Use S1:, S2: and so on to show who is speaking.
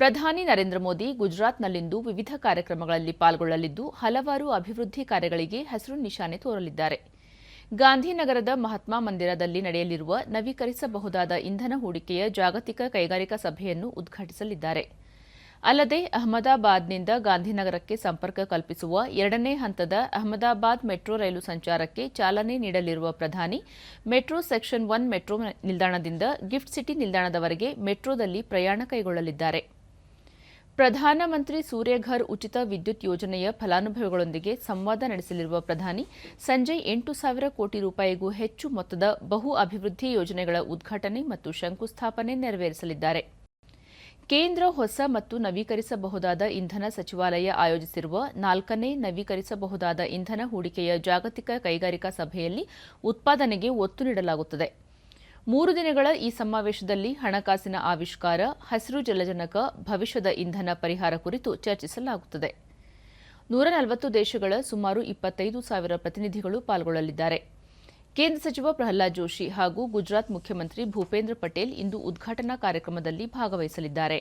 S1: ಪ್ರಧಾನಿ ನರೇಂದ್ರ ಮೋದಿ ಗುಜರಾತ್ನಲ್ಲಿಂದು ವಿವಿಧ ಕಾರ್ಯಕ್ರಮಗಳಲ್ಲಿ ಪಾಲ್ಗೊಳ್ಳಲಿದ್ದು, ಹಲವಾರು ಅಭಿವೃದ್ಧಿ ಕಾರ್ಯಗಳಿಗೆ ಹಸಿರು ನಿಶಾನೆ ತೋರಲಿದ್ದಾರೆ. ಗಾಂಧಿನಗರದ ಮಹಾತ್ಮ ಮಂದಿರದಲ್ಲಿ ನಡೆಯಲಿರುವ ನವೀಕರಿಸಬಹುದಾದ ಇಂಧನ ಹೂಡಿಕೆಯ ಜಾಗತಿಕ ಕೈಗಾರಿಕಾ ಸಭೆಯನ್ನು ಉದ್ಘಾಟಿಸಲಿದ್ದಾರೆ. ಅಲ್ಲದೆ, ಅಹಮದಾಬಾದ್ನಿಂದ ಗಾಂಧಿನಗರಕ್ಕೆ ಸಂಪರ್ಕ ಕಲ್ಪಿಸುವ ಎರಡನೇ ಹಂತದ ಅಹಮದಾಬಾದ್ ಮೆಟ್ರೋ ರೈಲು ಸಂಚಾರಕ್ಕೆ ಚಾಲನೆ ನೀಡಲಿರುವ ಪ್ರಧಾನಿ, ಮೆಟ್ರೋ ಸೆಕ್ಷನ್ ಒನ್ ಮೆಟ್ರೋ ನಿಲ್ದಾಣದಿಂದ ಗಿಫ್ಟ್ ಸಿಟಿ ನಿಲ್ದಾಣದವರೆಗೆ ಮೆಟ್ರೋದಲ್ಲಿ ಪ್ರಯಾಣ ಕೈಗೊಳ್ಳಲಿದ್ದಾರೆ. ಪ್ರಧಾನಮಂತ್ರಿ ಸೂರ್ಯಘರ್ ಉಚಿತ ವಿದ್ಯುತ್ ಯೋಜನೆಯ ಫಲಾನುಭವಿಗಳೊಂದಿಗೆ ಸಂವಾದ ನಡೆಸಲಿರುವ ಪ್ರಧಾನಿ, ಸಂಜೆ ಎಂಟು ಸಾವಿರ ಕೋಟಿ ರೂಪಾಯಿಗೂ ಹೆಚ್ಚು ಮೊತ್ತದ ಬಹು ಅಭಿವೃದ್ಧಿ ಯೋಜನೆಗಳ ಉದ್ಘಾಟನೆ ಮತ್ತು ಶಂಕುಸ್ಥಾಪನೆ ನೆರವೇರಿಸಲಿದ್ದಾರೆ. ಕೇಂದ್ರ ಹೊಸ ಮತ್ತು ನವೀಕರಿಸಬಹುದಾದ ಇಂಧನ ಸಚಿವಾಲಯ ಆಯೋಜಿಸಿರುವ ನಾಲ್ಕನೇ ನವೀಕರಿಸಬಹುದಾದ ಇಂಧನ ಹೂಡಿಕೆಯ ಜಾಗತಿಕ ಕೈಗಾರಿಕಾ ಸಭೆಯಲ್ಲಿ ಉತ್ಪಾದನೆಗೆ ಒತ್ತು ನೀಡಲಾಗುತ್ತದೆ. ಮೂರು ದಿನಗಳ ಈ ಸಮಾವೇಶದಲ್ಲಿ ಹಣಕಾಸಿನ ಆವಿಷ್ಕಾರ, ಹಸಿರು ಜಲಜನಕ, ಭವಿಷ್ಯದ ಇಂಧನ ಪರಿಹಾರ ಕುರಿತು ಚರ್ಚಿಸಲಾಗುತ್ತದೆ. ನೂರ ನಲವತ್ತು ದೇಶಗಳ ಸುಮಾರು ಇಪ್ಪತ್ತೈದು ಸಾವಿರ ಪ್ರತಿನಿಧಿಗಳು ಪಾಲ್ಗೊಳ್ಳಲಿದ್ದಾರೆ. ಕೇಂದ್ರ ಸಚಿವ ಪ್ರಹ್ಲಾದ್ ಜೋಶಿ ಹಾಗೂ ಗುಜರಾತ್ ಮುಖ್ಯಮಂತ್ರಿ ಭೂಪೇಂದ್ರ ಪಟೇಲ್ ಇಂದು ಉದ್ಘಾಟನಾ ಕಾರ್ಯಕ್ರಮದಲ್ಲಿ ಭಾಗವಹಿಸಲಿದ್ದಾರೆ.